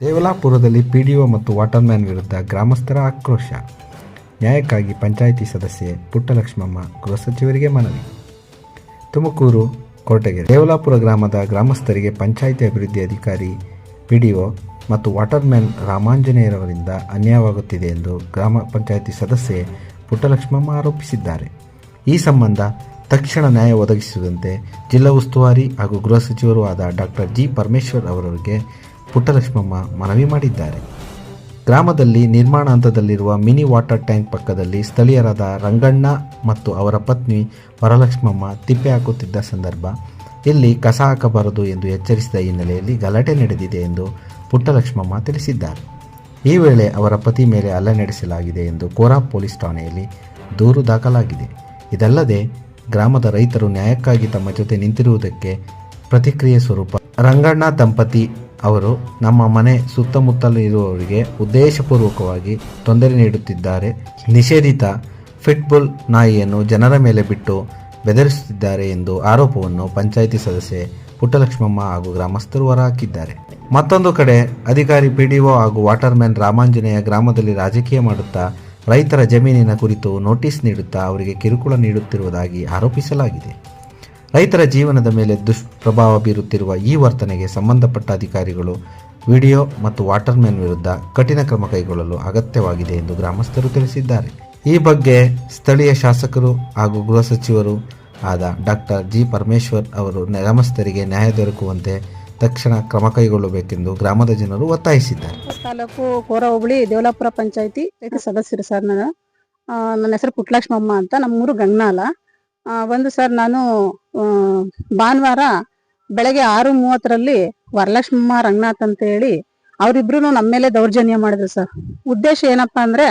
ದೇವಲಾಪುರದಲ್ಲಿ PDO ಮತ್ತು Waterman ವಿರುದ್ಧ ಗ್ರಾಮಸ್ಥರ ಆಕ್ರೋಶ. ನ್ಯಾಯಕ್ಕಾಗಿ ಪಂಚಾಯಿತಿ ಸದಸ್ಯೆ ಪುಟ್ಟಲಕ್ಷ್ಮಮ್ಮ ಗೃಹ ಸಚಿವರಿಗೆ ಮನವಿ. ತುಮಕೂರು ಕೋಟೆಗೆ ದೇವಲಾಪುರ ಗ್ರಾಮದ ಗ್ರಾಮಸ್ಥರಿಗೆ ಪಂಚಾಯಿತಿ ಅಭಿವೃದ್ಧಿ ಅಧಿಕಾರಿ, ಪಿಡಿಒ ಮತ್ತು ವಾಟರ್ಮ್ಯಾನ್ ರಾಮಾಂಜನೇಯರವರಿಂದ ಅನ್ಯಾಯವಾಗುತ್ತಿದೆ ಎಂದು ಗ್ರಾಮ ಪಂಚಾಯಿತಿ ಸದಸ್ಯೆ ಪುಟ್ಟಲಕ್ಷ್ಮಮ್ಮ ಆರೋಪಿಸಿದ್ದಾರೆ. ಈ ಸಂಬಂಧ ತಕ್ಷಣ ನ್ಯಾಯ ಒದಗಿಸುವಂತೆ ಜಿಲ್ಲಾ ಉಸ್ತುವಾರಿ ಹಾಗೂ ಗೃಹ ಸಚಿವರೂ ಆದ ಡಾಕ್ಟರ್ ಜಿ ಪರಮೇಶ್ವರ್ ಅವರಿಗೆ ಪುಟ್ಟಲಕ್ಷ್ಮಮ್ಮ ಮನವಿ ಮಾಡಿದ್ದಾರೆ. ಗ್ರಾಮದಲ್ಲಿ ನಿರ್ಮಾಣ ಹಂತದಲ್ಲಿರುವ ಮಿನಿ ವಾಟರ್ ಟ್ಯಾಂಕ್ ಪಕ್ಕದಲ್ಲಿ ಸ್ಥಳೀಯರಾದ ರಂಗಣ್ಣ ಮತ್ತು ಅವರ ಪತ್ನಿ ವರಲಕ್ಷ್ಮಮ್ಮ ತಿಪ್ಪೆ ಹಾಕುತ್ತಿದ್ದ ಸಂದರ್ಭ, ಇಲ್ಲಿ ಕಸ ಹಾಕಬಾರದು ಎಂದು ಎಚ್ಚರಿಸಿದ ಹಿನ್ನೆಲೆಯಲ್ಲಿ ಗಲಾಟೆ ನಡೆದಿದೆ ಎಂದು ಪುಟ್ಟಲಕ್ಷ್ಮಮ್ಮ ತಿಳಿಸಿದ್ದಾರೆ. ಈ ವೇಳೆ ಅವರ ಪತಿ ಮೇಲೆ ಅಲ್ಲ ನಡೆಸಲಾಗಿದೆ ಎಂದು ಕೋರಾ ಪೊಲೀಸ್ ಠಾಣೆಯಲ್ಲಿ ದೂರು ದಾಖಲಾಗಿದೆ. ಇದಲ್ಲದೆ, ಗ್ರಾಮದ ರೈತರು ನ್ಯಾಯಕ್ಕಾಗಿ ತಮ್ಮ ಜೊತೆ ನಿಂತಿರುವುದಕ್ಕೆ ಪ್ರತಿಕ್ರಿಯೆ ಸ್ವರೂಪ ರಂಗಣ್ಣ ದಂಪತಿ ಅವರು ನಮ್ಮ ಮನೆ ಸುತ್ತಮುತ್ತಲು ಇರುವವರಿಗೆ ಉದ್ದೇಶಪೂರ್ವಕವಾಗಿ ತೊಂದರೆ ನೀಡುತ್ತಿದ್ದಾರೆ. ನಿಷೇಧಿತ ಫಿಟ್ಬುಲ್ ನಾಯಿಯನ್ನು ಜನರ ಮೇಲೆ ಬಿಟ್ಟು ಬೆದರಿಸುತ್ತಿದ್ದಾರೆ ಎಂದು ಆರೋಪವನ್ನು ಪಂಚಾಯಿತಿ ಸದಸ್ಯೆ ಪುಟ್ಟಲಕ್ಷ್ಮಮ್ಮ ಹಾಗೂ ಗ್ರಾಮಸ್ಥರು ಹೊರಹಾಕಿದ್ದಾರೆ. ಮತ್ತೊಂದು ಕಡೆ, ಅಧಿಕಾರಿ ಪಿಡಿಒ ಹಾಗೂ ವಾಟರ್ಮ್ಯಾನ್ ರಾಮಾಂಜನೇಯ ಗ್ರಾಮದಲ್ಲಿ ರಾಜಕೀಯ ಮಾಡುತ್ತಾ ರೈತರ ಜಮೀನಿನ ಕುರಿತು ನೋಟಿಸ್ ನೀಡುತ್ತಾ ಅವರಿಗೆ ಕಿರುಕುಳ ನೀಡುತ್ತಿರುವುದಾಗಿ ಆರೋಪಿಸಲಾಗಿದೆ. ರೈತರ ಜೀವನದ ಮೇಲೆ ದುಷ್ಪ್ರಭಾವ ಬೀರುತ್ತಿರುವ ಈ ವರ್ತನೆಗೆ ಸಂಬಂಧಪಟ್ಟ ಅಧಿಕಾರಿಗಳು ವಿಡಿಯೋ ಮತ್ತು ವಾಟರ್ಮ್ಯಾನ್ ವಿರುದ್ಧ ಕಠಿಣ ಕ್ರಮ ಕೈಗೊಳ್ಳಲು ಅಗತ್ಯವಾಗಿದೆ ಎಂದು ಗ್ರಾಮಸ್ಥರು ತಿಳಿಸಿದ್ದಾರೆ. ಈ ಬಗ್ಗೆ ಸ್ಥಳೀಯ ಶಾಸಕರು ಹಾಗೂ ಗೃಹ ಸಚಿವರು ಆದ ಡಾಕ್ಟರ್ ಜಿ. ಪರಮೇಶ್ವರ್ ಅವರು ಗ್ರಾಮಸ್ಥರಿಗೆ ನ್ಯಾಯ ದೊರಕುವಂತೆ ತಕ್ಷಣ ಕ್ರಮ ಕೈಗೊಳ್ಳಬೇಕೆಂದು ಗ್ರಾಮದ ಜನರು ಒತ್ತಾಯಿಸಿದ್ದಾರೆ. ತಾಲೂಕು ಕೋರ ಹೋಬಳಿ ದೇವಲಾಪುರ ಪಂಚಾಯತಿ ಸದಸ್ಯರು ಸರ್ ನಾನು. ನನ್ನ ಹೆಸರು ಪುಟ್ಲಕ್ಷ್ಮಮ್ಮ ಅಂತ ನಮ್ಮೂರು ಗಂಗನಾಲ. ಆ, ಒಂದು ಸರ್ ನಾನು ಭಾನುವಾರ ಬೆಳಗ್ಗೆ ಆರು ಮೂವತ್ತರಲ್ಲಿ ವರಲಕ್ಷ್ಮಮ್ಮ, ರಂಗನಾಥ್ ಅಂತ ಹೇಳಿ ಅವರಿಬ್ರು ನಮ್ಮ ಮೇಲೆ ದೌರ್ಜನ್ಯ ಮಾಡಿದ್ರು ಸರ್. ಉದ್ದೇಶ ಏನಪ್ಪಾ ಅಂದ್ರೆ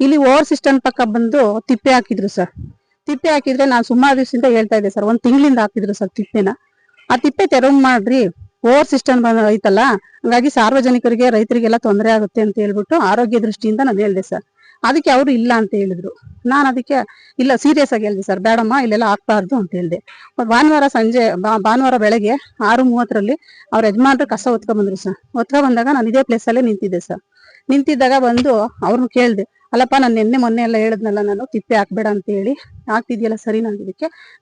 ಇಲ್ಲಿ ಓವರ್ ಸಿಸ್ಟಮ್ ಪಕ್ಕ ಬಂದು ತಿಪ್ಪೆ ಹಾಕಿದ್ರು ಸರ್. ತಿಪ್ಪೆ ಹಾಕಿದ್ರೆ ನಾನು ಸುಮಾರು ದಿವಸದಿಂದ ಹೇಳ್ತಾ ಇದ್ದೆ ಸರ್, ಒಂದ್ ತಿಂಗಳಿಂದ ಹಾಕಿದ್ರು ಸರ್ ತಿಪ್ಪೆನ. ಆ ತಿಪ್ಪೆ ತೆರವು ಮಾಡ್ರಿ, ಓವರ್ ಸಿಸ್ಟಮ್ ಐತಲ್ಲ ಹಂಗಾಗಿ ಸಾರ್ವಜನಿಕರಿಗೆ, ರೈತರಿಗೆಲ್ಲ ತೊಂದರೆ ಆಗುತ್ತೆ ಅಂತ ಹೇಳ್ಬಿಟ್ಟು ಆರೋಗ್ಯ ದೃಷ್ಟಿಯಿಂದ ನಾನು ಹೇಳ್ದೆ ಸರ್. ಅದಕ್ಕೆ ಅವರು ಇಲ್ಲ ಅಂತ ಹೇಳಿದ್ರು. ನಾನು ಅದಕ್ಕೆ ಇಲ್ಲ ಸೀರಿಯಸ್ ಆಗಿ ಹೇಳಿದೆ ಸರ್ ಬೇಡಮ್ಮ, ಇಲ್ಲೆಲ್ಲ ಹಾಕ್ಬಾರ್ದು ಅಂತ ಹೇಳಿದೆ. ಭಾನುವಾರ ಸಂಜೆ ಭಾನುವಾರ ಬೆಳಗ್ಗೆ ಆರು ಮೂವತ್ತರಲ್ಲಿ ಅವ್ರ ಯಜಮಾನ್ರು ಕಸ ಹೊತ್ಕೊಂಡ್ ಬಂದ್ರು ಸರ್ ಹೊತ್ಕೊಂಡ್ ಬಂದಾಗ ನಾನು ಇದೇ ಪ್ಲೇಸ್ ಅಲ್ಲೇ ನಿಂತಿದ್ದೆ ಸರ್ ನಿಂತಿದ್ದಾಗ ಬಂದು ಅವ್ರನ್ನ ಕೇಳ್ದೆ, ಅಲ್ಲಪ್ಪ, ನಾನು ನಿನ್ನೆ ಮೊನ್ನೆ ಎಲ್ಲ ಹೇಳಿದ್ನಲ್ಲ, ನಾನು ತಿಪ್ಪೆ ಹಾಕ್ಬೇಡ ಅಂತ ಹೇಳಿ. ಆಗ್ತಿದ್ಯಲ್ಲ ಸರಿ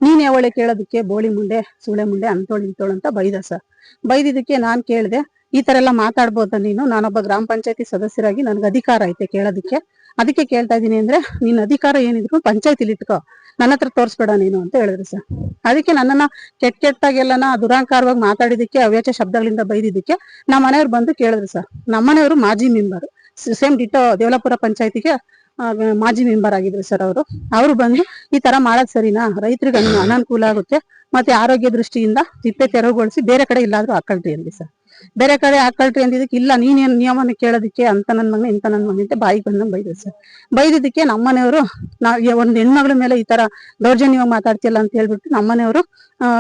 ನೀನ್ ಯಾವಳೆ ಕೇಳೋದಕ್ಕೆ? ಬೋಳಿ ಮುಂಡೆ, ಸೂಳೆ ಮುಂಡೆ, ಅಂತೋಳು ಇಂತೋಳು ಅಂತ ಬೈದ ಸರ್ ಬೈದಿದ್ದಕ್ಕೆ ನಾನ್ ಕೇಳ್ದೆ, ಈ ತರ ಎಲ್ಲ ಮಾತಾಡ್ಬೋದ ನೀನು? ನಾನೊಬ್ಬ ಗ್ರಾಮ ಪಂಚಾಯತಿ ಸದಸ್ಯರಾಗಿ ನನ್ಗೆ ಅಧಿಕಾರ ಐತೆ ಕೇಳೋದಕ್ಕೆ. ಅದಕ್ಕೆ ಕೇಳ್ತಾ ಇದ್ದೀನಿ ಅಂದ್ರೆ ನಿನ್ನ ಅಧಿಕಾರ ಏನಿದ್ರು ಪಂಚಾಯತಿಲಿ ಇಟ್ಕೋ. ನನ್ನ ಹತ್ರ ತೋರ್ಸ್ಬೇಡ ನೀನು ಅಂತ ಹೇಳಿದ್ರು ಸರ್. ಅದಕ್ಕೆ ನನ್ನನ್ನ ಕೆಟ್ಟ ಕೆಟ್ಟಾಗೆಲ್ಲನ ದುರಾಂಕಾರವಾಗಿ ಮಾತಾಡಿದಕ್ಕೆ ಅವ್ಯಾಚ ಶಬ್ದಗಳಿಂದ ಬೈದಿದ್ದಕ್ಕೆ ನಮ್ಮ ಮನೆಯವ್ರು ಬಂದು ಕೇಳಿದ್ರು ಸರ್. ನಮ್ಮನೆಯವರು ಮಾಜಿ ಮೆಂಬರ್. ಸೇಮ್ ಡಿಟೋ ದೇವಲಾಪುರ ಪಂಚಾಯತಿಗೆ ಮಾಜಿ ಮೆಂಬರ್ ಆಗಿದ್ರು ಸರ್ ಅವರು. ಅವರು ಬಂದು ಈ ತರ ಮಾಡೋದ್ ಸರಿನಾ? ರೈತರಿಗೆ ಅನುಕೂಲ ಆಗುತ್ತೆ. ಮತ್ತೆ ಆರೋಗ್ಯ ದೃಷ್ಟಿಯಿಂದ ತಿಪ್ಪೆ ತೆರವುಗೊಳಿಸಿ ಬೇರೆ ಕಡೆ ಇಲ್ಲಾದ್ರೂ ಹಾಕೊಳ್ರಿ ಅಲ್ಲಿ ಸರ್. ಬೇರೆ ಕಡೆ ಹಾಕಳ್ರಿ ಅಂದಿದ್ದಕ್ಕೆ ಇಲ್ಲ ನೀನೇನ್ ನಿಯಮನ ಕೇಳೋದಕ್ಕೆ ಅಂತ ನನ್ ಮಗನ, ಇಂತ ನನ್ ಮಗನ ಅಂತ ಬಾಯಿಗೆ ಬಂದಂಗ್ ಬೈದ್ರು ಸರ್. ಬೈದಿದ್ದಕ್ಕೆ ನಮ್ಮನೆಯವರು ನಾವ್ ಒಂದ್ ಹೆಣ್ಮಗಳ ಮೇಲೆ ಈ ತರ ದೌರ್ಜನ್ಯವಾಗಿ ಮಾತಾಡ್ತಿಲ್ಲ ಅಂತ ಹೇಳ್ಬಿಟ್ಟು ನಮ್ಮನೆಯವರು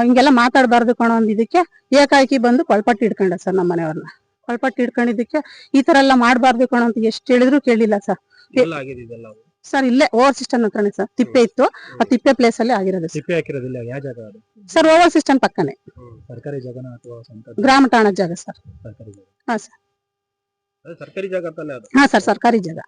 ಹಿಂಗೆಲ್ಲ ಮಾತಾಡಬಾರ್ದು ಕಣೋ ಅಂದಿದ್ದಕ್ಕೆ ಏಕಾಏಕಿ ಬಂದು ಕೊಳ್ಪಟ್ಟು ಇಡ್ಕೊಂಡ ಸರ್ ನಮ್ಮನೆಯವ್ರನ್ನ ಕೊಳ್ಪಟ್ಟು ಹಿಡ್ಕೊಂಡಿದ್ದಕ್ಕೆ ಈ ತರ ಎಲ್ಲ ಮಾಡಬಾರ್ದು ಕಣೋ ಅಂತ ಎಷ್ಟ್ ಹೇಳಿದ್ರು ಕೇಳಿಲ್ಲ ಸರ್. ಸರ್ ಇಲ್ಲೇ ಓವರ್ ಸಿಸ್ಟಮ್ ಹತ್ರನೇ ಸರ್ ತಿಪ್ಪೆ ಇತ್ತು. ಆ ತಿಪ್ಪೆ ಪ್ಲೇಸ್ ಅಲ್ಲಿ ಆಗಿರೋದು ಸರ್ ಸಿಪ್ಪೆ ಹಾಕಿರೋದಿಲ್ಲ ಯಾವ ಜಾಗ ಅದು? ಸರ್ ಓವರ್ ಸಿಸ್ಟಮ್ ಪಕ್ಕನೆ. ಸರ್ಕಾರಿ ಜಾಗನ ಅಥವಾ ಸ್ವಂತ ಗ್ರಾಮ ಠಾಣದ ಜಾಗ ಸರ್ ಸರ್ಕಾರಿ ಜಾಗ. ಹಾ ಸರ್ ಅದು ಸರ್ಕಾರಿ ಜಾಗ ಅಂತಲ್ಲ ಅದು? ಹಾ ಸರ್ ಸರ್ಕಾರಿ ಜಾಗ.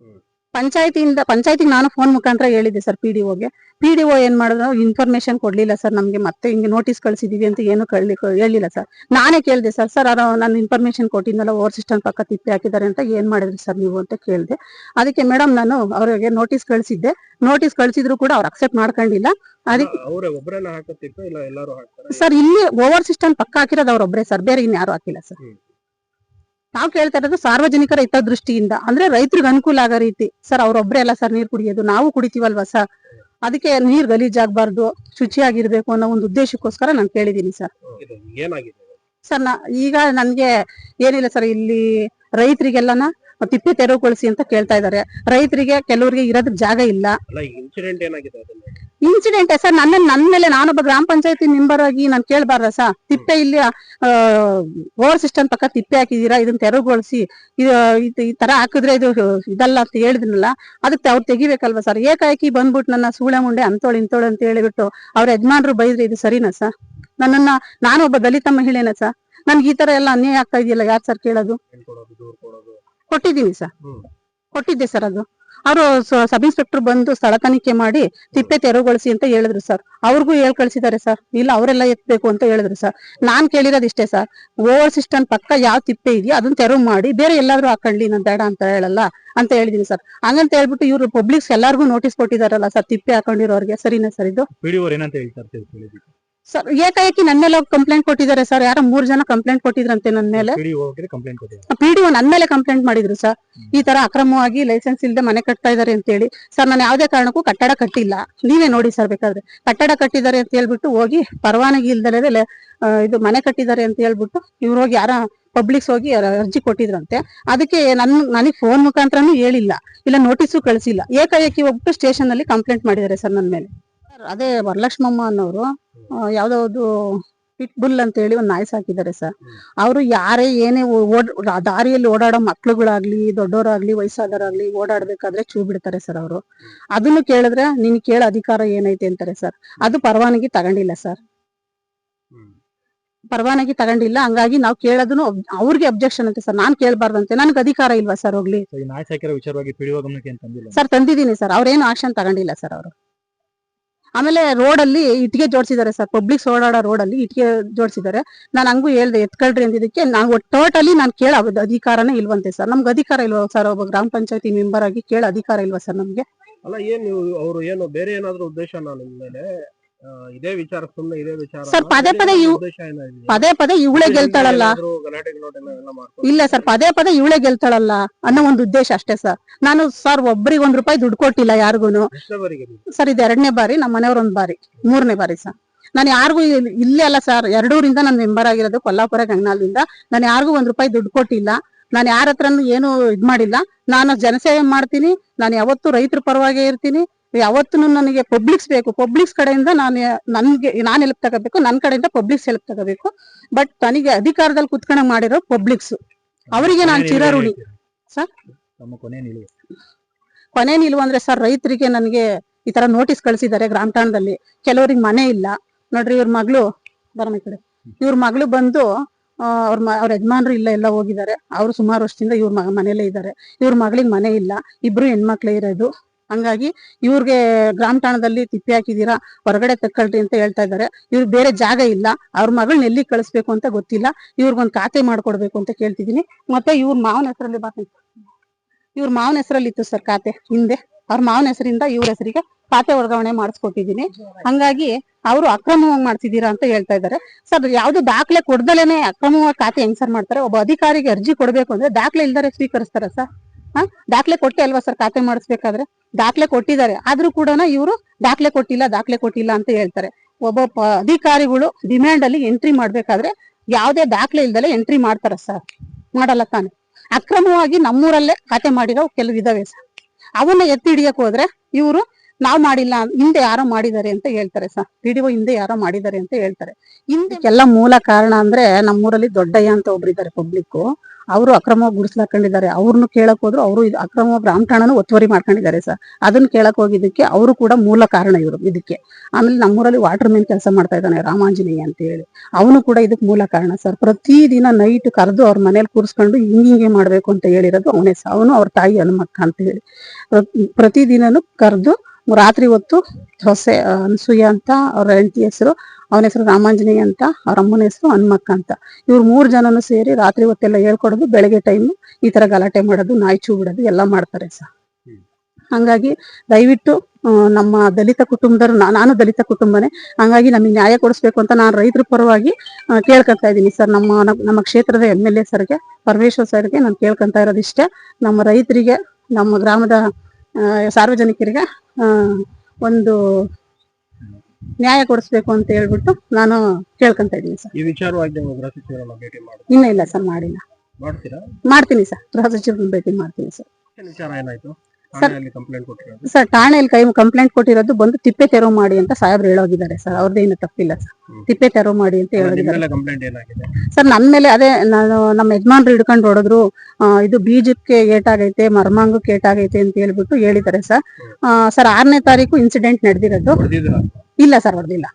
ಹ್ಮ್. ಪಂಚಾಯತಿಯಿಂದ ಪಂಚಾಯತಿಗೆ ನಾನು ಫೋನ್ ಮುಖಾಂತರ ಹೇಳಿದ್ದೆ ಸರ್ ಪಿ ಡಿ ಒಗೆ ಪಿ ಡಿ ಒ ಏನ್ ಮಾಡಿದ್ರು ಇನ್ಫಾರ್ಮೇಶನ್ ಕೊಡ್ಲಿಲ್ಲ ಸರ್ ನಮ್ಗೆ ಮತ್ತೆ ಹಿಂಗೆ ನೋಟಿಸ್ ಕಳ್ಸಿದೀವಿ ಅಂತ ಏನು ಕಳ್ಳಿ ಹೇಳಿಲ್ಲ ಸರ್ ನಾನೇ ಕೇಳಿದೆ ಸರ್ ಸರ್ ಅದು ನಾನು ಇನ್ಫಾರ್ಮೇಶನ್ ಕೊಟ್ಟಿದ್ನಲ್ಲ ಓವರ್ ಸಿಸ್ಟಮ್ ಪಕ್ಕ ತಿಪ್ಪಿ ಹಾಕಿದ್ದಾರೆ ಅಂತ ಏನ್ ಮಾಡಿದ್ರಿ ಸರ್ ನೀವು ಅಂತ ಕೇಳಿದೆ. ಅದಕ್ಕೆ ಮೇಡಮ್ ನಾನು ಅವ್ರಿಗೆ ನೋಟಿಸ್ ಕಳ್ಸಿದ್ದೆ. ನೋಟಿಸ್ ಕಳ್ಸಿದ್ರು ಕೂಡ ಅವ್ರು ಅಕ್ಸೆಪ್ಟ್ ಮಾಡ್ಕೊಂಡಿಲ್ಲ. ಅದಕ್ಕೆ ಸರ್ ಇಲ್ಲಿ ಓವರ್ ಸಿಸ್ಟಮ್ ಪಕ್ಕ ಹಾಕಿರೋದು ಅವ್ರೊಬ್ರೆ ಸರ್ ಬೇರೆ ಇನ್ಯಾರು ಹಾಕಿಲ್ಲ ಸರ್. ನಾವು ಕೇಳ್ತಾ ಇರೋದು ಸಾರ್ವಜನಿಕರ ಹಿತದೃಷ್ಟಿಯಿಂದ. ಅಂದ್ರೆ ರೈತರಿಗೆ ಅನುಕೂಲ ಆಗೋ ರೀತಿ. ಸರ್ ಅವ್ರೊಬ್ರೆ ಅಲ್ಲ ಸರ್ ನೀರ್ ಕುಡಿಯೋದು. ನಾವು ಕುಡಿತೀವಲ್ವಾ ಸರ್? ಅದಕ್ಕೆ ನೀರ್ ಗಲೀಜಾಗಬಾರ್ದು ಶುಚಿಯಾಗಿರ್ಬೇಕು ಅನ್ನೋ ಒಂದು ಉದ್ದೇಶಕ್ಕೋಸ್ಕರ ನಾನು ಕೇಳಿದೀನಿ ಸರ್. ಏನಾಗಿದೆ? ಸರ್ ನಾ ಈಗ ನನ್ಗೆ ಏನಿಲ್ಲ ಸರ್ ಇಲ್ಲಿ ರೈತರಿಗೆಲ್ಲನ ತಿಪ್ಪೆ ತೆರವುಗೊಳಿಸಿ ಅಂತ ಕೇಳ್ತಾ ಇದಾರೆ ರೈತರಿಗೆ ಕೆಲವರಿಗೆ ಇರೋದಕ್ಕೆ ಜಾಗ ಇಲ್ಲ. ಇನ್ಸಿಡೆಂಟ್ ಏನಾಗಿದೆ ಇನ್ಸಿಡೆಂಟ್ ಸರ್ ನನ್ನ ನನ್ನ ಮೇಲೆ ನಾನೊಬ್ಬ ಗ್ರಾಮ ಪಂಚಾಯತಿ ಮೆಂಬರ್ ಆಗಿ ನಾನು ಕೇಳಬಾರ್ದ ಸರ್? ತಿಪ್ಪೆ ಇಲ್ಲಿ ಓವರ್ ಸಿಸ್ಟಮ್ ಪಕ್ಕ ತಿಪ್ಪೆ ಹಾಕಿದೀರಾ ಇದನ್ನ ತೆರವುಗೊಳಿಸಿ ಈ ತರ ಹಾಕಿದ್ರೆ ಇದು ಇದಲ್ಲ ಅಂತ ಹೇಳಿದ್ನಲ್ಲ ಅದಕ್ಕೆ ಅವ್ರು ತೆಗಿಬೇಕಲ್ವಾ ಸರ್? ಏಕಾಏಕಿ ಬಂದ್ಬಿಟ್ಟು ನನ್ನ ಸೂಳೆ ಮುಂಡೆ ಅಂತೋಳು ಇಂತೋಳು ಅಂತ ಹೇಳಿಬಿಟ್ಟು ಅವ್ರ ಯಜಮಾನ್ರು ಬೈದ್ರೆ ಇದು ಸರಿನಾ ಸರ್? ನನ್ನನ್ನ ನಾನೊಬ್ಬ ದಲಿತ ಮಹಿಳೆನ ಸರ್? ನನ್ಗೆ ಈ ತರ ಎಲ್ಲ ಅನ್ಯಾಯ ಆಗ್ತಾ ಇದೆಯಲ್ಲ ಯಾರು ಸರ್ ಕೇಳೋದು? ಕೊಟ್ಟಿದ್ದೀನಿ ಸರ್. ಕೊಟ್ಟಿದ್ದೆ ಸರ್ ಅದು. ಅವರು ಸಬ್ ಇನ್ಸ್ಪೆಕ್ಟರ್ ಬಂದು ಸ್ಥಳ ತನಿಖೆ ಮಾಡಿ ತಿಪ್ಪೆ ತೆರವುಗೊಳಿಸಿ ಅಂತ ಹೇಳಿದ್ರು ಸರ್. ಅವ್ರಿಗೂ ಹೇಳ್ ಕಳಿಸಿದ್ದಾರೆ ಸರ್. ಇಲ್ಲ ಅವರೆಲ್ಲ ಎತ್ಬೇಕು ಅಂತ ಹೇಳಿದ್ರು ಸರ್. ನಾನ್ ಕೇಳಿರೋದಿಷ್ಟೇ ಸರ್. ಓವರ್ ಸಿಸ್ಟಮ್ ಪಕ್ಕ ಯಾವ ತಿಪ್ಪೆ ಇದೆಯೋ ಅದನ್ನ ತೆರವು ಮಾಡಿ ಬೇರೆ ಎಲ್ಲಾದ್ರೂ ಹಾಕೊಳ್ಳಿ ನಾನು ಬೇಡ ಅಂತ ಹೇಳಲ್ಲ ಅಂತ ಹೇಳಿದೀನಿ ಸರ್. ಹಂಗಂತ ಹೇಳ್ಬಿಟ್ಟು ಇವರು ಪಬ್ಲಿಕ್ಸ್ ಎಲ್ಲಾರ್ಗು ನೋಟಿಸ್ ಕೊಟ್ಟಿದಾರಲ್ಲ ಸರ್ ತಿಪ್ಪೆ ಹಾಕೊಂಡಿರೋರ್ಗೆ. ಸರಿನಾ ಸರ್ ಇದು? ಸರ್ ಏಕಾಏಕಿ ನನ್ನ ಮೇಲೆ ಕಂಪ್ಲೇಂಟ್ ಕೊಟ್ಟಿದ್ದಾರೆ ಸರ್ ಯಾರೋ ಮೂರ್ ಜನ ಕಂಪ್ಲೇಂಟ್ ಕೊಟ್ಟಿದ್ರಂತೆ ನನ್ನ ಮೇಲೆ. ಕಂಪ್ಲೇಂಟ್ ಪಿ ಡಿ ನನ್ ಮೇಲೆ ಕಂಪ್ಲೇಂಟ್ ಮಾಡಿದ್ರು ಸರ್ ಈ ತರ ಅಕ್ರಮವಾಗಿ ಲೈಸೆನ್ಸ್ ಇಲ್ಲದೆ ಮನೆ ಕಟ್ತಾ ಇದಾರೆ ಅಂತ ಹೇಳಿ. ಸರ್ ನಾನು ಯಾವ್ದೇ ಕಾರಣಕ್ಕೂ ಕಟ್ಟಡ ಕಟ್ಟಿಲ್ಲ. ನೀವೇ ನೋಡಿ ಸರ್ ಬೇಕಾದ್ರೆ. ಕಟ್ಟಡ ಕಟ್ಟಿದ್ದಾರೆ ಅಂತ ಹೇಳ್ಬಿಟ್ಟು ಹೋಗಿ ಪರವಾನಗಿ ಇಲ್ದಲೆ ಇದು ಮನೆ ಕಟ್ಟಿದ್ದಾರೆ ಅಂತ ಹೇಳ್ಬಿಟ್ಟು ಇವ್ರು ಹೋಗಿ ಯಾರ ಪಬ್ಲಿಕ್ಸ್ ಹೋಗಿ ಅರ್ಜಿ ಕೊಟ್ಟಿದ್ರಂತೆ. ಅದಕ್ಕೆ ನನ್ ನನಗೆ ಫೋನ್ ಮುಖಾಂತರನು ಹೇಳಿಲ್ಲ. ಇಲ್ಲ ನೋಟಿಸು ಕಳಿಸಿಲ್ಲ. ಏಕಾಏಕಿ ಹೋಗ್ಬಿಟ್ಟು ಸ್ಟೇಷನ್ ಅಲ್ಲಿ ಕಂಪ್ಲೇಂಟ್ ಮಾಡಿದ್ದಾರೆ ಸರ್ ನನ್ನ ಮೇಲೆ. ಅದೇ ವರಲಕ್ಷ್ಮಮ್ಮ ಅನ್ನೋರು ಯಾವ್ದಾವ್ದು ಪಿಟ್ ಬುಲ್ ಅಂತ ಹೇಳಿ ಒಂದು ನಾಯಿ ಸಾಕಿದ್ದಾರೆ ಸರ್. ಅವರು ಯಾರೇ ಏನೇ ಓಡ್ ದಾರಿಯಲ್ಲಿ ಓಡಾಡೋ ಮಕ್ಳುಗಳಾಗ್ಲಿ ದೊಡ್ಡವರಾಗ್ಲಿ ವಯಸ್ಸಾದವರಾಗ್ಲಿ ಓಡಾಡ್ಬೇಕಾದ್ರೆ ಚೂ ಬಿಡ್ತಾರೆ ಸರ್ ಅವರು. ಅದನ್ನು ಕೇಳಿದ್ರೆ ನಿನ್ ಕೇಳ ಅಧಿಕಾರ ಏನೈತೆ ಅಂತಾರೆ ಸರ್. ಅದು ಪರವಾನಗಿ ತಗೊಂಡಿಲ್ಲ ಸರ್. ಪರವಾನಗಿ ತಗೊಂಡಿಲ್ಲ. ಹಂಗಾಗಿ ನಾವು ಕೇಳೋದನ್ನು ಅವ್ರಿಗೆ ಅಬ್ಜೆಕ್ಷನ್ ಅಂತ ಸರ್. ನಾನ್ ಕೇಳ್ಬಾರ್ದಂತೆ. ನನ್ಗೆ ಅಧಿಕಾರ ಇಲ್ವಾ ಸರ್ ಹೋಗ್ಲಿ? ಸರ್ ತಂದಿದ್ದೀನಿ ಸರ್. ಅವ್ರೇನು ಆಕ್ಷನ್ ತಗೊಂಡಿಲ್ಲ ಸರ್ ಅವರು. ಆಮೇಲೆ ರೋಡ್ ಅಲ್ಲಿ ಇಟ್ಟಿಗೆ ಜೋಡಿಸಿದ್ದಾರೆ ಸರ್. ಪಬ್ಲಿಕ್ ಓಡಾಡೋ ರೋಡ್ ಅಲ್ಲಿ ಇಟ್ಟಿಗೆ ಜೋಡಿಸಿದ್ದಾರೆ. ನಾನು ಹಂಗೂ ಹೇಳ್ದೆ, ಎತ್ಕೊಳ್ರಿ ಅಂದಿದ್ದಕ್ಕೆ ನಾವು ಟೋಟಲಿ ನಾನು ಕೇಳ, ಅಧಿಕಾರನೇ ಇಲ್ವಂತೆ ಸರ್. ನಮ್ಗೆ ಅಧಿಕಾರ ಇಲ್ವ ಸರ್ ಒಬ್ಬ ಗ್ರಾಮ ಪಂಚಾಯತಿ ಮೆಂಬರ್ ಆಗಿ ಕೇಳ ಅಧಿಕಾರ ಇಲ್ವಾ ಸರ್ ನಮ್ಗೆ? ಅಲ್ಲ, ಏನು ಅವರು ಏನು ಬೇರೆ ಏನಾದ್ರೂ ಉದ್ದೇಶ ನಾನು ಮೇಲೆ? ಇದೇ ವಿಚಾರ ಸುಮ್ಮನೆ ಇದೇ ವಿಚಾರ ಸರ್ ಪದೇ ಪದೇ ಇವ್- ಉದ್ದೇಶ ಏನಾಗಿದೆ? ಪದೇ ಪದೇ ಇವಳೇ ಗೆಲ್ತಾಳಲ್ಲ? ಏನಾದ್ರು ಗಲಾಟೆ ಗಿಲಾಟೆ ಎಲ್ಲ ಮಾಡ್ಕೊಂಡು ಇಲ್ಲ ಸರ್ ಪದೇ ಪದೇ ಇವಳೇ ಗೆಲ್ತಾಳಲ್ಲ ಅನ್ನೋ ಒಂದು ಉದ್ದೇಶ ಅಷ್ಟೇ ಸರ್. ನಾನು ಸರ್ ಒಬ್ರಿಗೆ ಒಂದ್ ರೂಪಾಯಿ ದುಡ್ಡು ಕೊಟ್ಟಿಲ್ಲ ಯಾರಿಗೂನು ನೀವು? ಸರ್ ಇದು ಎರಡನೇ ಬಾರಿ ನಮ್ಮ ಮನೆಯವ್ರ ಒಂದ್ ಬಾರಿ ಮೂರನೇ ಬಾರಿ ಸರ್. ನಾನು ಯಾರಿಗೂ ಇಲ್ಲೇ ಅಲ್ಲ ಸರ್ ಎರಡೂರಿಂದ ನಾನು ಮೆಂಬರ್ ಆಗಿರೋದು ಕೊಲ್ಲಾಪುರ ಗಂಗನಾಲಿಂದ ನಾನು ಯಾರಿಗೂ ಒಂದ್ ರೂಪಾಯಿ ದುಡ್ಡು ಕೊಟ್ಟಿಲ್ಲ. ನಾನು ಯಾರ ಹತ್ರನು ಏನು ಇದ್ ಮಾಡಿಲ್ಲ. ನಾನು ಜನಸೇವೆ ಮಾಡ್ತೀನಿ. ನಾನು ಯಾವತ್ತೂ ರೈತರ ಪರವಾಗೇ ಇರ್ತೀನಿ. ಯಾವತ್ತೂ ನನಗೆ ಪಬ್ಲಿಕ್ಸ್ ಬೇಕು. ಪಬ್ಲಿಕ್ಸ್ ಕಡೆಯಿಂದ ನಾನು ನನ್ಗೆ ನಾನು ಹೆಲ್ಪ್ ತಗೋಬೇಕು ನನ್ನ ಕಡೆಯಿಂದ ಪಬ್ಲಿಕ್ಸ್ ಹೆಲ್ಪ್ ತಗೋಬೇಕು. ಬಟ್ ನನಗೆ ಅಧಿಕಾರದಲ್ಲಿ ಕುತ್ಕೊಂಡ ಮಾಡಿರೋ ಪಬ್ಲಿಕ್ಸ್ ಅವರಿಗೆ ನಾನು ಚಿರಋಣಿ. ಸರ್? ಕೊನೆ ನಿಲುವು. ಅಂದ್ರೆ ಸರ್ ರೈತರಿಗೆ ನನಗೆ ಈ ತರ ನೋಟಿಸ್ ಕಳಿಸಿದ್ದಾರೆ ಗ್ರಾಮ ಠಾಣದಲ್ಲಿ ಕೆಲವರಿಗೆ ಮನೆ ಇಲ್ಲ. ನೋಡ್ರಿ ಇವ್ರ ಮಗಳು ಬರೋಣ ಕಡೆ. ಇವ್ರ ಮಗಳು ಬಂದು ಅವ್ರ ಅವ್ರ ಯಜಮಾನ್ರು ಇಲ್ಲ ಎಲ್ಲ ಹೋಗಿದ್ದಾರೆ. ಅವ್ರು ಸುಮಾರು ವರ್ಷದಿಂದ ಇವ್ರ ಮನೇಲೆ ಇದ್ದಾರೆ. ಇವ್ರ ಮಗಳಿಗೆ ಮನೆ ಇಲ್ಲ. ಇಬ್ರು ಹೆಣ್ಮಕ್ಳೇ ಇರೋದು. ಹಂಗಾಗಿ ಇವ್ರಿಗೆ ಗ್ರಾಮ ಠಾಣದಲ್ಲಿ ತಿಪ್ಪಿ ಹಾಕಿದೀರಾ ಹೊರಗಡೆ ತಕ್ಕೊಳ್ರಿ ಅಂತ ಹೇಳ್ತಾ ಇದ್ದಾರೆ. ಇವ್ರಿಗೆ ಬೇರೆ ಜಾಗ ಇಲ್ಲ, ಅವ್ರ ಮಗಳನ್ನ ಎಲ್ಲಿ ಕಳಿಸ್ಬೇಕು ಅಂತ ಗೊತ್ತಿಲ್ಲ. ಇವ್ರಿಗೊಂದು ಖಾತೆ ಮಾಡ್ಕೊಡ್ಬೇಕು ಅಂತ ಕೇಳ್ತಿದೀನಿ ಮತ್ತೆ ಇವ್ರ ಮಾವನ ಹೆಸರಲ್ಲಿ ಬಾ ಇವ್ರ ಮಾವನ ಹೆಸರಲ್ಲಿ ಇತ್ತು ಸರ್ ಖಾತೆ ಹಿಂದೆ. ಅವ್ರ ಮಾವನ ಹೆಸರಿಂದ ಇವ್ರ ಹೆಸರಿಗೆ ಖಾತೆ ವರ್ಗಾವಣೆ ಮಾಡಿಸ್ಕೊಟ್ಟಿದ್ದೀನಿ. ಹಂಗಾಗಿ ಅವರು ಅಕ್ರಮವಾಗಿ ಮಾಡ್ತಿದ್ದೀರಾ ಅಂತ ಹೇಳ್ತಾ ಇದ್ದಾರೆ. ಸರ್, ಯಾವ್ದು ದಾಖಲೆ ಕೊಡ್ದಲೇನೆ ಅಕ್ರಮವಾಗಿ ಖಾತೆ ಹೆಂಗ್ ಸರ್ ಮಾಡ್ತಾರೆ? ಒಬ್ಬ ಅಧಿಕಾರಿಗೆ ಅರ್ಜಿ ಕೊಡ್ಬೇಕು ಅಂದ್ರೆ ದಾಖಲೆ ಇಲ್ದಾರೆ ಸ್ವೀಕರಿಸ್ತಾರ ಸರ್? ಹಾ? ದಾಖಲೆ ಕೊಟ್ಟೆ ಅಲ್ವಾ ಸರ್? ಖಾತೆ ಮಾಡಿಸ್ಬೇಕಾದ್ರೆ? ದಾಖಲೆ ಕೊಟ್ಟಿದ್ದಾರೆ. ಆದ್ರೂ ಕೂಡ ಇವರು ದಾಖಲೆ ಕೊಟ್ಟಿಲ್ಲ ದಾಖಲೆ ಕೊಟ್ಟಿಲ್ಲ ಅಂತ ಹೇಳ್ತಾರೆ. ಒಬ್ಬ ಅಧಿಕಾರಿಗಳು ಡಿಮ್ಯಾಂಡ್ ಅಲ್ಲಿ ಎಂಟ್ರಿ ಮಾಡ್ಬೇಕಾದ್ರೆ ಯಾವ್ದೇ ದಾಖಲೆ ಇಲ್ದಲೆ ಎಂಟ್ರಿ ಮಾಡ್ತಾರ ಸರ್. ಮಾಡಲ್ಲ ತಾನೆ. ಅಕ್ರಮವಾಗಿ ನಮ್ಮೂರಲ್ಲೇ ಖಾತೆ ಮಾಡಿರೋ ಕೆಲವು ಇದಾವೆ ಸರ್. ಅವನ್ನ ಎತ್ತಿ ಹಿಡಿಯಕ್ ಹೋದ್ರೆ ಇವರು ನಾವ್ ಮಾಡಿಲ್ಲ ಹಿಂದೆ ಯಾರೋ ಮಾಡಿದ್ದಾರೆ ಅಂತ ಹೇಳ್ತಾರೆ ಸರ್. ಪಿಡಿಒ ಹಿಂದೆ ಯಾರೋ ಮಾಡಿದ್ದಾರೆ ಅಂತ ಹೇಳ್ತಾರೆ. ಹಿಂದೆ ಎಲ್ಲ ಮೂಲ ಕಾರಣ ಅಂದ್ರೆ ನಮ್ಮೂರಲ್ಲಿ ದೊಡ್ಡಯ್ಯ ಅಂತ ಒಬ್ರಿದ್ದಾರೆ ಪಬ್ಲಿಕ್ ಅವರು ಅಕ್ರಮವಾಗಿ ಗುಡಿಸ್ಲಾಕೊಂಡಿದ್ದಾರೆ. ಅವ್ರನ್ನು ಕೇಳಕ್ ಹೋದ್ರು ಅವರು ಅಕ್ರಮ ಗ್ರಾಮ ಠಾಣನು ಒತ್ತುವರಿ ಮಾಡ್ಕೊಂಡಿದ್ದಾರೆ ಸರ್. ಅದನ್ನ ಕೇಳಕ್ ಹೋಗಿದ್ದಕ್ಕೆ ಅವರು ಕೂಡ ಮೂಲ ಕಾರಣ ಇವರು ಇದಕ್ಕೆ. ಆಮೇಲೆ ನಮ್ಮೂರಲ್ಲಿ ವಾಟರ್ ಮ್ಯಾನ್ ಕೆಲಸ ಮಾಡ್ತಾ ಇದ್ದಾನೆ ರಾಮಾಂಜನೇಯ ಅಂತ ಹೇಳಿ. ಅವನು ಕೂಡ ಇದಕ್ ಮೂಲ ಕಾರಣ ಸರ್. ಪ್ರತಿದಿನ ನೈಟ್ ಕರೆದು ಅವ್ರ ಮನೇಲಿ ಕೂರಿಸ್ಕೊಂಡು ಹಿಂಗ್ ಹಿಂಗೆ ಮಾಡ್ಬೇಕು ಅಂತ ಹೇಳಿರೋದು ಅವನೇ ಅವನು ಅವ್ರ ತಾಯಿ ಹನುಮಕ್ಕ ಅಂತ ಹೇಳಿ. ಪ್ರತಿ- ಪ್ರತಿದಿನನು ಕರೆದು ರಾತ್ರಿ ಹೊತ್ತು ಹೊಸೆ ಅನ್ಸೂಯ ಅಂತ ಅವ್ರ ಹೆಂಡತಿ ಹೆಸರು ಅವನ ಹೆಸರು ರಾಮಾಂಜನೇಯ ಅಂತ, ಅವ್ರ ಅಮ್ಮನ ಹೆಸರು ಹನುಮಕ್ಕ ಅಂತ. ಇವ್ರು ಮೂರ್ ಜನನು ಸೇರಿ ರಾತ್ರಿ ಹೊತ್ತೆಲ್ಲ ಹೇಳ್ಕೊಡೋದು, ಬೆಳಗ್ಗೆ ಟೈಮ್ ಈ ತರ ಗಲಾಟೆ ಮಾಡೋದು, ನಾಯಿ ಚೂ ಬಿಡೋದು, ಎಲ್ಲ ಮಾಡ್ತಾರೆ ಸರ್. ಹಂಗಾಗಿ ದಯವಿಟ್ಟು ನಮ್ಮ ದಲಿತ ಕುಟುಂಬದವ್ರು ನಾನು ದಲಿತ ಕುಟುಂಬನೇ, ಹಂಗಾಗಿ ನಮಗೆ ನ್ಯಾಯ ಕೊಡಿಸ್ಬೇಕು ಅಂತ ನಾನು ರೈತರ ಪರವಾಗಿ ಕೇಳ್ಕೊಂತ ಇದ್ದೀನಿ ಸರ್. ನಮ್ಮ ನಮ್ಮ ಕ್ಷೇತ್ರದ ಎಂ ಎಲ್ ಎ ಸರ್ಗೆ, ಪರಮೇಶ್ವರ್ ಸರ್ಗೆ ನಾನು ಕೇಳ್ಕೊಂತಾ ಇರೋದಿಷ್ಟೇ ನಮ್ಮ ರೈತರಿಗೆ, ನಮ್ಮ ಗ್ರಾಮದ ಸಾರ್ವಜನಿಕರಿಗೆ ಒಂದು ನ್ಯಾಯ ಕೊಡಿಸ್ಬೇಕು ಅಂತ ಹೇಳ್ಬಿಟ್ಟು ನಾನು ಕೇಳ್ಕೊಂತ ಇದ್ದೀನಿ ಸರ್. ಈ ವಿಚಾರವಾಗಿ ನೀವು ಗೃಹ ಸಚಿವರನ್ನ ಭೇಟಿ ಮಾಡಿ ಇನ್ನ ಇಲ್ಲ ಸರ್ ಮಾಡಿಲ್ಲ. ಮಾಡ್ತೀರಾ? ಮಾಡ್ತೀನಿ ಸರ್ ಗೃಹ ಸಚಿವರನ್ನ ಭೇಟಿ ಮಾಡ್ತೀನಿ ಸರ್. ಏನ್ ವಿಚಾರ ಏನಾಯ್ತು? ಠಾಣೆಯಲ್ಲಿ ಕಂಪ್ಲೇಂಟ್ ಕೊಟ್ಟಿರೋದು? ಸರ್ ಠಾಣೆಯಲ್ಲಿ ಕೈ ಕಂಪ್ಲೇಂಟ್ ಕೊಟ್ಟಿರೋದು ಬಂದು ತಿಪ್ಪೆ ತೆರವು ಮಾಡಿ ಅಂತ ಸಾಹೇಬ್ರು ಹೇಳೋಗಿದ್ದಾರೆ ಸರ್. ಅವ್ರದ್ದೇನು ತಪ್ಪಿಲ್ಲ ಸರ್. ತಿಪ್ಪೆ ತೆರವು ಮಾಡಿ ಅಂತ ಹೇಳೋದಿದ್ದಾರೆ ನಿಮ್ಮೆಲ್ಲ ಕಂಪ್ಲೇಂಟ್ ಏನಾಗಿದೆ? ಸರ್ ನನ್ ಮೇಲೆ ಅದೇ ನಾನು ನಮ್ಮ ಯಜಮಾನ್ರು ಹಿಡ್ಕೊಂಡು ಹೊಡೆದ್ರು. ಆ, ಇದು ಬೀಜಕ್ಕೆ ಏಟಾಗೈತೆ ಮರ್ಮಾಂಗಕ್ಕೆ ಏಟಾಗೈತೆ ಅಂತ ಹೇಳ್ಬಿಟ್ಟು ಹೇಳಿದ್ದಾರೆ ಸರ್. ಆ, ಸರ್ ಆರನೇ ತಾರೀಕು ಇನ್ಸಿಡೆಂಟ್ ನಡೆದಿರೋದು. ಹೊಡೆದಿದ್ರ ಇಲ್ಲ ಸರ್ ಹೊಡೆದಿಲ್ಲ.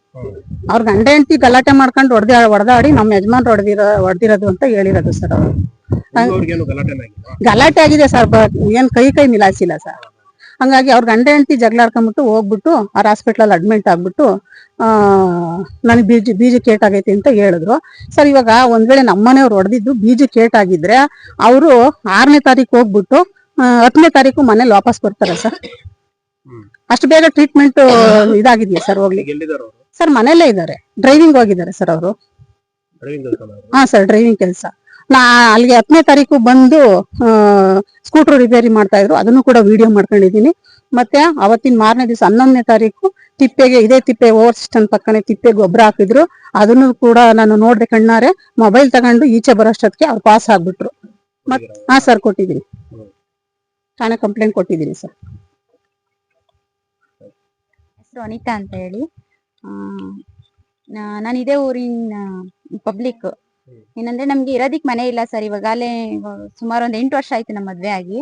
ಅವ್ರ ಗಂಡ ಹೆಂಡತಿ ಗಲಾಟೆ ಮಾಡ್ಕೊಂಡು ಹೊಡೆದ ಹೊಡೆದಾಡಿ ನಮ್ಮ ಯಜಮಾನ್ ಹೊಡೆದಿರೋ ಹೊಡೆದಿರೋದು ಅಂತ ಹೇಳಿರೋದು ಸರ್ ಅವರು. ಗಲಾಟೆ ಆಗಿದೆ ಸರ್ ಬಟ್ ಏನ್ ಕೈ ಕೈ ಮಿಲಾಯಿಸಿಲ್ಲ ಸರ್ ಹಂಗಾಗಿ ಅವ್ರ ಗಂಡ ಹೆಂಡತಿ ಜಗಳಾಡ್ಕೊಂಡ್ಬಿಟ್ಟು ಹೋಗ್ಬಿಟ್ಟು ಅವ್ರ ಹಾಸ್ಪಿಟ್ಲಲ್ಲಿ ಅಡ್ಮಿಟ್ ಆಗ್ಬಿಟ್ಟು ಆ ನನಗೆ ಬೀಜ ಬೀಜ ಕೇಟ್ ಆಗೈತಿ ಅಂತ ಹೇಳಿದ್ರು. ಸರ್ ಇವಾಗ ಒಂದ್ ವೇಳೆ ನಮ್ಮನೆಯವ್ರು ಹೊಡೆದಿದ್ದು ಬೀಜ ಕೇಟ್ ಆಗಿದ್ರೆ ಅವರು ಆರನೇ ತಾರೀಕು ಹೋಗ್ಬಿಟ್ಟು ಹತ್ತನೇ ತಾರೀಕು ಮನೇಲಿ ವಾಪಸ್ ಬರ್ತಾರೆ ಸರ್. ಅಷ್ಟು ಬೇಗ ಟ್ರೀಟ್ಮೆಂಟ್ ಇದಾಗಿದೆಯಾ ಸರ್ ಹೋಗ್ಲಿ ಈಗ ಅವರು? ಸರ್ ಮನೆಯಲ್ಲೇ ಇದ್ದಾರೆ. ಡ್ರೈವಿಂಗ್ ಹೋಗಿದ್ದಾರೆ ಸರ್ ಅವರು. ಹಾ ಸರ್ ಡ್ರೈವಿಂಗ್ ಕೆಲಸ. ನಾ ಅಲ್ಲಿಗೆ ಹತ್ತನೇ ತಾರೀಕು ಬಂದು ಸ್ಕೂಟರ್ ರಿಪೇರಿ ಮಾಡ್ತಾ ಇದ್ರು. ಅದನ್ನು ಕೂಡ ವಿಡಿಯೋ ಮಾಡ್ಕೊಂಡಿದೀನಿ ಮತ್ತೆ ಅವತ್ತಿನ ಮಾರನೇ ದಿವಸ ಹನ್ನೊಂದನೇ ತಾರೀಕು ತಿಪ್ಪೆಗೆ ಇದೇ ತಿಪ್ಪೆ ಓವರ್ ಸಿಸ್ಟಮ್ ಪಕ್ಕನೆ ತಿಪ್ಪೆ ಗೊಬ್ಬರ ಹಾಕಿದ್ರು. ಅದನ್ನು ಕೂಡ ನಾನು ನೋಡ್ದೆ ಕಣ್ಣಾರೆ. ಮೊಬೈಲ್ ತಗೊಂಡು ಈಚೆ ಬರೋಷ್ಟೊತ್ತಿಗೆ ಅವ್ರು ಪಾಸ್ ಆಗ್ಬಿಟ್ರು. ಮತ್ ಹಾ ಸರ್ ಕೊಟ್ಟಿದ್ದೀನಿ. ಠಾಣೆ ಕಂಪ್ಲೇಂಟ್ ಕೊಟ್ಟಿದ್ದೀನಿ ಸರ್ ಹೆಸರು ಅನಿತಾ ಅಂತ ಹೇಳಿ. ನಾನು ಇದೇ ಊರಿನ ಪಬ್ಲಿಕ್ ಏನಂದ್ರೆ ನಮ್ಗೆ ಇರೋದಿಕ್ ಮನೆ ಇಲ್ಲ ಸರ್ ಇವಾಗಲೇ ಸುಮಾರು ಒಂದ್ ಎಂಟು ವರ್ಷ ಆಯ್ತು ನಮ್ಮ ಮದ್ವೆ ಆಗಿ.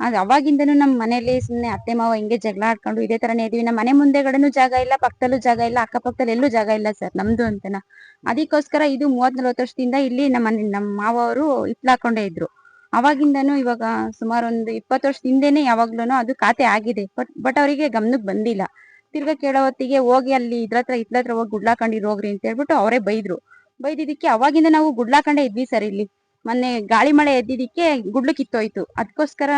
ಅದ್ ಅವಾಗಿಂದನು ನಮ್ಮ ಮನೇಲಿ ಸುಮ್ನೆ ಅತ್ತೆ, ಮಾವ ಹಿಂಗೆ ಜಗಳ ಆಡ್ಕೊಂಡು ಇದೇ ತರನೇ ಇದೀವಿ. ನಮ್ಮ ಮನೆ ಮುಂದೆಗಡೆನು ಜಾಗ ಇಲ್ಲ, ಪಕ್ಕದಲ್ಲೂ ಜಾಗ ಇಲ್ಲ, ಅಕ್ಕಪಕ್ಕದಲ್ಲಿ ಎಲ್ಲೂ ಜಾಗ ಇಲ್ಲ ಸರ್ ನಮ್ದು ಅಂತನ. ಅದಕ್ಕೋಸ್ಕರ ಇದು ಮೂವತ್ ನಲ್ವತ್ತು ವರ್ಷದಿಂದ ಇಲ್ಲಿ ನಮ್ಮ ನಮ್ಮ ಮಾವ ಅವರು ಇಟ್ಲಾಕೊಂಡೇ ಇದ್ರು. ಅವಾಗಿಂದನು ಇವಾಗ ಸುಮಾರು ಒಂದು ಇಪ್ಪತ್ತು ವರ್ಷದ ಹಿಂದೆನೆ ಯಾವಾಗ್ಲೂನು ಅದು ಖಾತೆ ಆಗಿದೆ. ಬಟ್ ಬಟ್ ಅವರಿಗೆ ಗಮನಕ್ಕೆ ಬಂದಿಲ್ಲ. ತಿರ್ಗಾ ಕೇಳೋ ಹೊತ್ತಿಗೆ ಹೋಗಿ ಅಲ್ಲಿ ಇದ್ರ ಹತ್ರ ಇತ್ಲ ಹತ್ರ ಹೋಗಿ ಗುಡ್ಲಾಕೊಂಡಿರ್ ಹೋಗ್ರಿ ಅಂತ ಹೇಳ್ಬಿಟ್ಟು ಅವರೇ ಬೈದ್ರು. ಬೈದಿದ್ದಕ್ಕೆ ಅವಾಗಿಂದ ನಾವು ಗುಡ್ಲಾಕೊಂಡೇ ಇದ್ವಿ ಸರ್ ಇಲ್ಲಿ. ಮೊನ್ನೆ ಗಾಳಿ ಮಳೆ ಎದ್ದಿದ್ದಕ್ಕೆ ಗುಡ್ಲು ಕಿತ್ತೋಯ್ತು. ಅದಕ್ಕೋಸ್ಕರ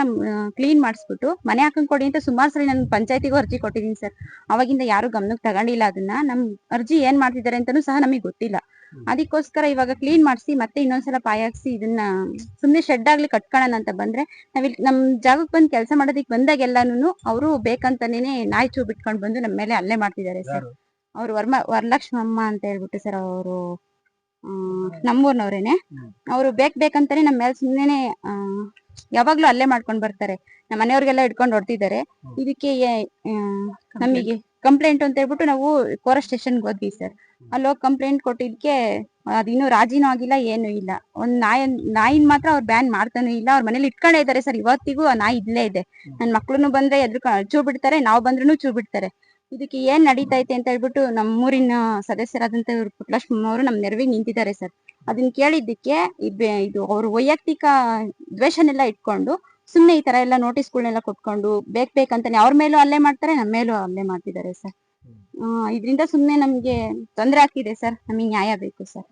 ಕ್ಲೀನ್ ಮಾಡಿಸ್ಬಿಟ್ಟು ಮನೆ ಹಾಕೊಂಡ್ ಕೊಡಿ ಅಂತ ಸುಮಾರು ಸರಿ ನಾನು ಪಂಚಾಯತಿಗೂ ಅರ್ಜಿ ಕೊಟ್ಟಿದ್ದೀನಿ ಸರ್. ಅವಾಗಿಂದ ಯಾರು ಗಮನಕ್ಕೆ ತಗೊಂಡಿಲ್ಲ ಅದನ್ನ. ನಮ್ ಅರ್ಜಿ ಏನ್ ಮಾಡ್ತಿದ್ದಾರೆ ಅಂತಾನೂ ಸಹ ನಮಗೆ ಗೊತ್ತಿಲ್ಲ. ಅದಕ್ಕೋಸ್ಕರ ಇವಾಗ ಕ್ಲೀನ್ ಮಾಡಿಸಿ ಮತ್ತೆ ಇನ್ನೊಂದ್ಸಲ ಪಾಯಾಕ್ಸಿ ಇದನ್ನ ಸುಮ್ನೆ ಶೆಡ್ ಆಗ್ಲಿ ಕಟ್ಕೊಳ್ಳೋಣ ಅಂತ ಬಂದ್ರೆ ನಾವಿಲ್ಲಿ ನಮ್ ಜಾಗಕ್ಕೆ ಬಂದು ಕೆಲಸ ಮಾಡೋದಕ್ಕೆ ಬಂದಾಗೆಲ್ಲಾನು ಅವರು ಬೇಕಂತಾನೇನೆ ನಾಯಿ ಚೂ ಬಿಟ್ಕೊಂಡ್ ಬಂದು ನಮ್ಮ ಮೇಲೆ ಅಲ್ಲೇ ಮಾಡ್ತಿದ್ದಾರೆ ಸರ್? ಅವ್ರು ವರ್ಮ ವರಲಕ್ಷ್ಮಮ್ಮ ಅಂತ ಹೇಳ್ಬಿಟ್ಟು ಸರ್ ಅವರು ನಮ್ಮೂರ್ನವ್ರೇನೆ. ಅವರು ಬೇಕ್ ಬೇಕಂತಾನೆ ನಮ್ಮ ಮೇಲೆ ಸುಮ್ನೆ ಯಾವಾಗ್ಲೂ ಅಲ್ಲೇ ಮಾಡ್ಕೊಂಡ್ ಬರ್ತಾರೆ. ನಮ್ಮ ಮನೆಯವ್ರಿಗೆಲ್ಲ ಹಿಡ್ಕೊಂಡು ಹೊಡ್ತಿದ್ದಾರೆ. ಇದಕ್ಕೆ ನಮಗೆ ಕಂಪ್ಲೇಂಟ್ ಅಂತ ಹೇಳ್ಬಿಟ್ಟು ನಾವು ಕೋರ ಸ್ಟೇಷನ್ಗೆ ಹೋದ್ವಿ ಸರ್. ಅಲ್ಲಿ ಹೋಗಿ ಕಂಪ್ಲೇಂಟ್ ಕೊಟ್ಟಿದ್ಕೆ ಅದಿನ್ನೂ ರಾಜಿನೂ ಆಗಿಲ್ಲ ಏನು ಇಲ್ಲ. ಒಂದ್ ನಾಯಿ ನಾಯಿನ್ ಮಾತ್ರ ಅವ್ರು ಬ್ಯಾನ್ ಮಾಡ್ತಾನೂ ಇಲ್ಲ. ಅವ್ರ ಮನೇಲಿ ಇಟ್ಕೊಂಡೇ ಇದ್ದಾರೆ ಸರ್. ಇವತ್ತಿಗೂ ಆ ನಾಯಿ ಇಲ್ಲೇ ಇದೆ. ನನ್ ಮಕ್ಳುನು ಬಂದ್ರೆ ಎದ್ರು ಚೂ ಬಿಡ್ತಾರೆ ನಾವು ಬಂದ್ರು ಚೂ ಬಿಡ್ತಾರೆ ಇದಕ್ಕೆ ಏನ್ ನಡೀತೈತೆ ಅಂತ ಹೇಳ್ಬಿಟ್ಟು ನಮ್ಮೂರಿನ ಸದಸ್ಯರಾದಂತ ಇವ್ರು ಪುಟ್ಲಕ್ಷ್ಮಮ್ಮ ಅವರು ನಮ್ ನೆರವಿಗೆ ನಿಂತಿದ್ದಾರೆ ಸರ್. ಅದನ್ನ ಕೇಳಿದ್ದಕ್ಕೆ ಇದ್- ಇದು ಅವ್ರ ವೈಯಕ್ತಿಕ ದ್ವೇಷನೆಲ್ಲ ಇಟ್ಕೊಂಡು ಸುಮ್ನೆ ಈ ತರ ಎಲ್ಲ ನೋಟಿಸ್ಗಳನ್ನೆಲ್ಲ ಕೊಟ್ಕೊಂಡು ಬೇಕ್ ಬೇಕಂತಾನೆ ಅವ್ರ ಮೇಲೂ ಅಲ್ಲೇ ಮಾಡ್ತಾರೆ ನಮ್ಮ ಮೇಲೂ ಅಲ್ಲೇ ಮಾಡ್ತಿದ್ದಾರೆ ಸರ್. ಇದರಿಂದ ಸುಮ್ಮನೆ ನಮಗೆ ತೊಂದರೆ ಆಗ್ತಿದೆ ಸರ್. ನಮಗೆ ನ್ಯಾಯ ಬೇಕು ಸರ್.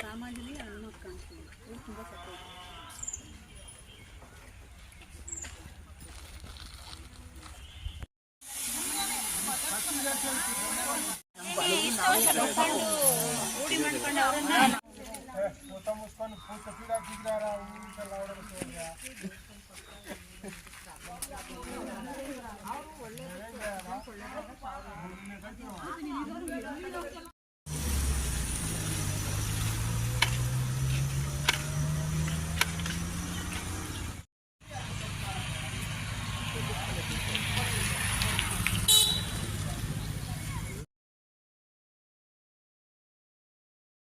ಸಾಮಾನ್ಯ कोई तस्वीर दिख रहा है